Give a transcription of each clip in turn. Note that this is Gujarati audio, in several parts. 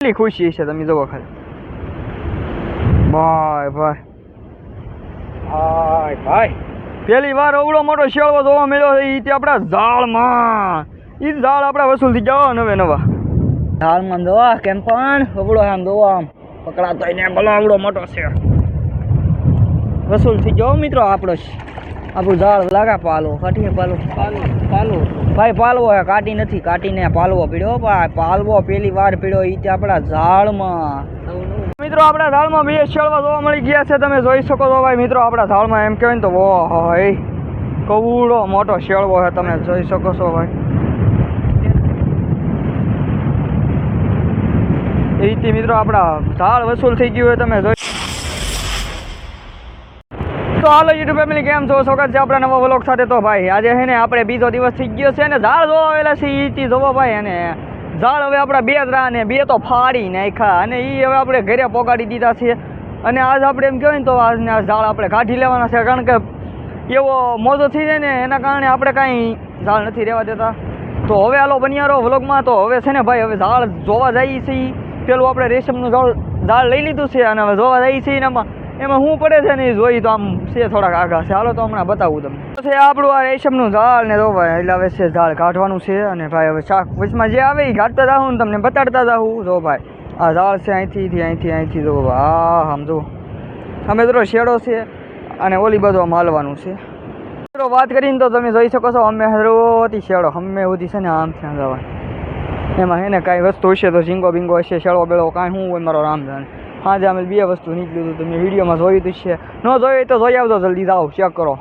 કેટલી ખુશી છે તમે જોવો ખાલી ભાઈ ભાઈ ભાઈ ભાઈ પેલી વાર અવળો મોટો શેળવો જોવા મળ્યો છે તે આપણા ઝાડમાં ઈ ઝાડ આપણા વસૂલ થઈ જવા નવે નવા ઝાડમાં જોવા કેમ પણ અબડો આમ જોવા આમ પકડાતો એને ભલો આવડો મોટો છે વસૂલ થઈ જવો મિત્રો આપણો. આપણું ઝાડ લાગા પાલો કાઢીએ પાલવો પાલો પાલો. ભાઈ પાલવો હે કાઢી નથી કાઢીને પાલવો પીડ્યો ભાઈ પાલવો પેલી વાર પીડ્યો એ આપણા ઝાડમાં. મિત્રો આપણા ઝાડમાં બે શેળવા જોવા મળી ગયા છે તમે જોઈ શકો છો ભાઈ. મિત્રો આપણા ઝાડમાં એમ કહેવાય ને તો વો હોય કવડો મોટો શેળવો છે તમે જોઈ શકો છો ભાઈ. એ રીતે મિત્રો આપણા ઝાડ વસૂલ થઈ ગયું હોય તમે જોઈ તો હાલો યુટ્યુબ ફેમિલી કેમ છો? સ્વાગત છે આપણા નવા વ્લોગ સાથે. તો ભાઈ, આજે છે ને આપણે બીજો દિવસ થઈ ગયો છે ને, ઝાડ જોવા આવેલા છે એ થી જોવો ભાઈ, અને ઝાડ હવે આપણા બે ત્રા ને, બે તો ફાડી નાખ્યા, અને એ હવે આપણે ઘરે પોગાડી દીધા છે. અને આજ આપણે એમ કહેવાય ને તો આજને આ ઝાડ આપણે કાઢી લેવાના છે, કારણ કે એવો મોજો થઈ જાય ને, એના કારણે આપણે કાંઈ ઝાડ નથી રહેવા દેતા. તો હવે હાલો બનિયારો વ્લોગમાં તો હવે છે ને ભાઈ, હવે ઝાડ જોવા જઈએ છીએ. પેલું આપણે રેશમનું ઝાડ ઝાડ લઈ લીધું છે, અને હવે જોવા જઈએ છીએ ને એમાં શું પડે છે ને એ જોઈ તો આમ છે થોડાક આગા છે. હાલો તો હમણાં બતાવું તમને. તો છે આપણું આ રેશમનું ઝાડ ને તો ભાઈ, એટલે હવે છે ઝાડ કાઢવાનું છે અને ભાઈ હવે શાક વચમાં જે આવે એ કાઢતા જાઉં ને તમને બતાડતા જાઉં. જો ભાઈ, આ ઝાડ છે અહીંથી અહીંથી અહીંથી જો હા આમ અમે તો શેડો છે અને ઓલી બધું આમ હાલવાનું છે. મિત્રો વાત કરીને તો તમે જોઈ શકો છો, અમે હરોથી શેડો, અમે સુધી છે ને આમ ત્યાં જવા એમાં એને કાંઈ વસ્તુ હશે તો ઝીંગો બિંગો હશે, શેડો બેડો કાંઈ શું હોય મારો રામ જાણે. હાજે અમે બે વસ્તુ નીકળ્યું હતું તમે વિડીયોમાં જોયું તો છે. ન જોયું તો જોઈ આવજો જલ્દી જાઓ ચેક કરો.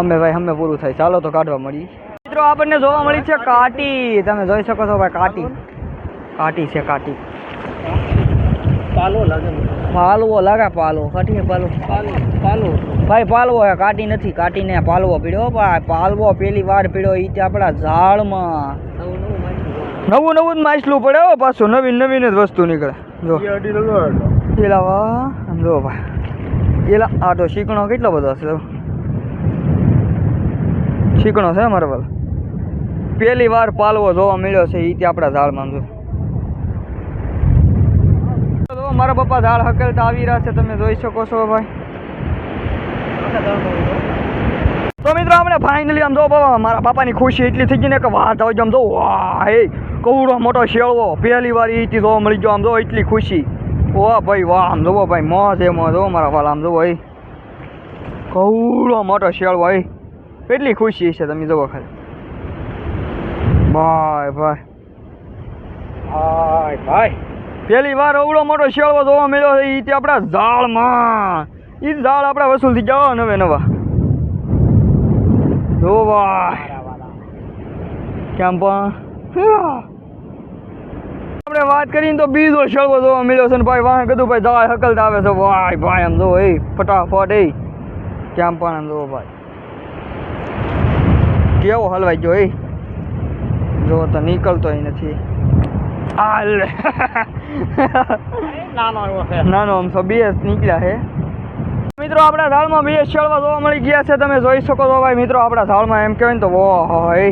અમે ભાઈ અમે પૂરું થાય. ચાલો તો કાઢવા મળી. મિત્રો આપણને જોવા મળી છે કાટી. તમે જોઈ શકો છો ભાઈ કાટી. કાટી છે કાટી. પાલો લાગે પાલવો લાગે પાલો કાઢીએ પાલો પાલો ભાઈ પાલવો હે કાઢી નથી. કાટીને પાલવો પીડ્યો ભાઈ. પાલવો પેલી વાર પીડ્યો તે આપણા ઝાડમાં. નવું નવું જ માછલું પડે હો પાછું. નવીન નવીન જ વસ્તુ નીકળે. જો ભાઈ. આ તો શીકણો કેટલો બધો હશે. શીકણો છે અમારે વાલ. પહેલી વાર પાલવો જોવા મળ્યો છે એ તે આપણા ઝાડમાં જો. મારા પપ્પા ઝાડ હકેલતા આવી રહ્યા છે તમે જોઈ શકો છો ભાઈ. તો મિત્રો આપણે ફાઇનલી આમ જો બાબા મારા બાપાની ખુશી એટલી થઈ ગઈ ને કે વાત હોય આમ જો વાહ કવડો મોટો શેળવો. પહેલી વાર એ જોવા મળી ગયો. આમ જો એટલી ખુશી. વાહ ભાઈ વાહ આમ જોવો ભાઈ મોં એ મોજ જોવો મારા વાલા આમ જોવો એ કવડો મોટો શેળવો એ કેટલી ખુશી છે તમે જોવો ખાલી. ભાઈ ભાઈ. ભાઈ ભાઈ. પહેલી વાર અવડો મોટો શેળવો જોવા મળ્યો છે. એ આપણા ઝાડમાં. એ ઝાડ આપણા વસૂલ થઈ જવા નવે નવા. જો ભાઈ. કેમ પણ? આપણે વાત કરીને તો બીજો શેળવો જોવા મળ્યો છે ને ભાઈ વાહ કીધું ભાઈ દવા હકલતા આવે છે. ભાઈ ભાઈ આમ જો એ ફટાફટ એ. કેમ પણ આમ જો ભાઈ. કેવો હલવાઈ ગયો એ? જો તો નીકળતોય નથી. નાનો આમ તો બે નીકળ્યા છે. મિત્રો આપણા ઝાડમાં બે ચડવા જોવા મળી ગયા છે. તમે જોઈ શકો છો ભાઈ મિત્રો આપણા ઝાડમાં એમ કહેવાય ને તો વો હોય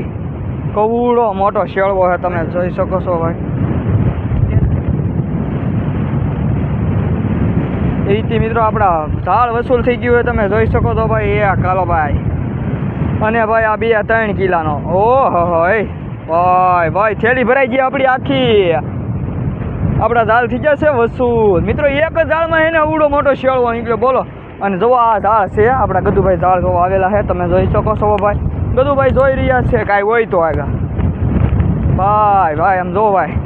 કવડો મોટો શેળવો છે તમે જોઈ શકો છો ભાઈ. એથી મિત્રો આપણા ઝાડ વસૂલ થઈ ગયું હોય તમે જોઈ શકો છો ભાઈ, એ કાલો ભાઈ. અને ભાઈ આ બે ત્રણ કિલ્લાનો ઓહો હોય ભાઈ ભાઈ, થેલી ભરાઈ ગઈ આપણી આખી. આપણા ઝાડ થઈ ગયા છે વસૂલ. મિત્રો, એક જ ઝાડમાં એને અવડો મોટો શેળવો નીકળ્યો, બોલો. અને જો આ ઝાડ છે, આપણા ગદુભાઈ ઝાડ જોવા આવેલા છે તમે જોઈ શકો છો ભાઈ. ગદુભાઈ જોઈ રહ્યા છે કાંઈ હોય તો આગળ. ભાઈ ભાઈ, આમ જો ભાઈ.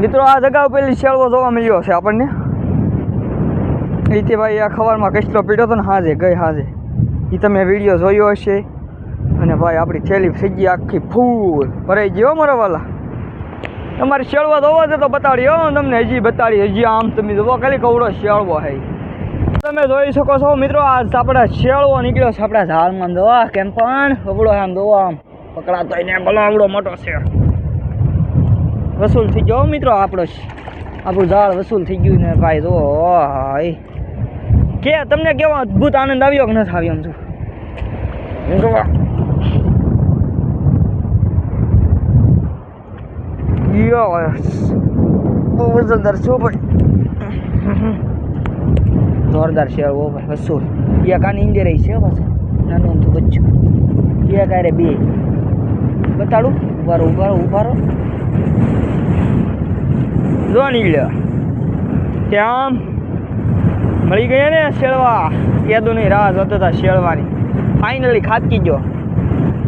મિત્રો, આ જગા પેલી શેળવો જોવા મળ્યો છે આપણને. રીતે ભાઈ આ ખબરમાં કચલો પીડ્યો હતો ને હાજે, ગઈ હાજે. એ તમે વીડિયો જોયો હશે. અને ભાઈ, આપણી થેલી થઈ ગઈ આખી ફૂલ ભરાઈ ગયો મારા વાલા. તમારે શેળવા જોવો છે તો બતાડી હો તમને હજી બતાડી, હજી આમ તમે જોવો, ખાલી કવડો શેળવો હે તમે જોઈ શકો છો મિત્રો આ આપણે શેળવો નીકળ્યો છે આપણા ઝાડમાં. જોવા કેમ પણ? અવડો આમ જોવો આમ. પકડાતો એને ભલો આવડો મોટો છે વસૂલ થઈ ગયો મિત્રો આપણો આપણું ઝાડ વસૂલ થઈ ગયું ને ભાઈ, જો, હાય. કે, તમને કેવો અદ્ભુત આનંદ આવ્યો કે નથી આવ્યો એમ છું? બહુ વજનદાર છો ભાઈ. જોરદાર શેર ઓ ભાઈ વસૂલ. એક કાન ઇન્ડિયા રહી છે પાછા. નાનું અમથું બચ્ચું. એક કારે બે. બતાડું. ઉભારો ઉભારો ઉભારો. જો નીકળ્યો ત્યાં મળી ગયા ને શેળવા. યાદોની રાહ જોતા હતા શેળવાની. ફાઇનલી ખાતી ગયો.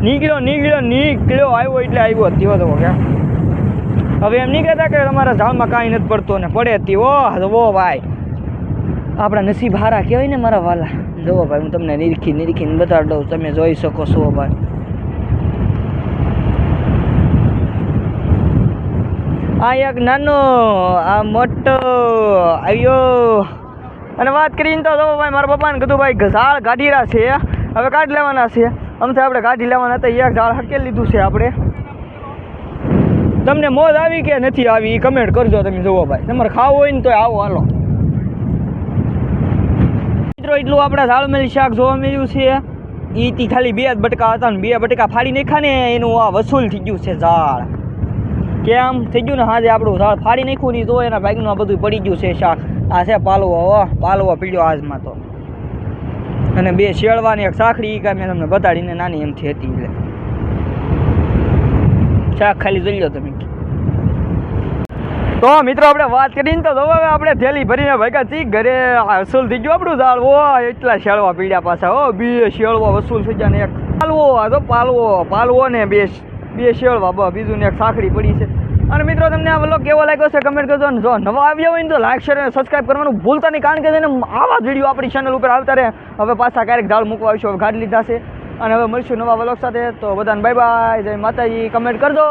નીકળ્યો નીકળ્યો નીકળ્યો, આવ્યો એટલે આવ્યો. ત્યો તો કે હવે એમ નહીં કહેતા કે તમારા ઝાડમાં કાંઈ નથી પડતો ને પડે તી ઓ વો ભાઈ. આપણા નસીબ હારા કહેવાય ને મારા વાલા. જુઓ ભાઈ, હું તમને નિરખી નિરખીને બતાડી દઉં. તમે જોઈ શકો છો ભાઈ. આ એક નાનો, આ મોટો આવ્યો અને વાત કરીને તો જો ભાઈ, મારા પપ્પાને કીધું ભાઈ ઝાડ રહ્યા છે. હવે કાઢી લેવાના છે. અમથે આપણે કાઢી લેવાના હતા, એક ઝાડ હકેલ લીધું છે આપણે. તમને મોજ આવી કે નથી આવી એ કમેન્ટ કરજો તમે, જુઓ ભાઈ. તમારે ખાવું હોય ને તો આવો, હાલો. મિત્રો, એટલું આપણે ઝાડમેલી શાક જોવા મળ્યું છે. ઈથી ખાલી બે જ બટકા હતા ને બે બટકા ફાડી નાખ્યા ને એનું આ વસૂલ થઈ ગયું છે ઝાડ. કેમ? થઈ ગયું ને? હાજે આપણું ઝાડ ફાડી નાખ્યું નહીં તો એના ભાગનું આ બધું પડી ગયું છે શાક. આ છે પાલવો, હો. પાલવો પીડ્યો આજમાં તો. અને બે શેળવાની એક સાખડી કાંઈ મેં તમને બતાડીને નાની એમથી હતી એટલે. શાક ખાલી જોઈ લો તમે. તો મિત્રો આપણે વાત કરીને તો હવે આપણે થેલી ભરીને ભાગ્યા ચી ઘરે વસૂલ થઈ ગયું આપણું ઝાડ. ઓ એટલા શેળવા પીડ્યા પાછા. ઓ બે શેળવા વસૂલ થઈ ગયા ને એક પાલવો તો પાલવો. પાલવો ને બે બે શેળવા બીજું ને એક સાખડી પડી છે. અને મિત્રો તમને આ વ્લોગ કેવો લાગ્યો છે કમેન્ટ કરજો. અને જો નવા આવ્યા હોય ને તો લાઈક શેર અને સબસ્ક્રાઈબ કરવાનું ભૂલતા નહીં. કારણ કે છે આવા જ વીડિયો આપણી ચેનલ ઉપર આવતા રહે. હવે પાછા ક્યારેક ઝાડ મૂકવા આવીશું. હવે ગાડી લીધા છે. અને હવે મળીશું નવા વ્લોગ સાથે. તો બધાને બાય બાય જય માતાજી. કમેન્ટ કરજો.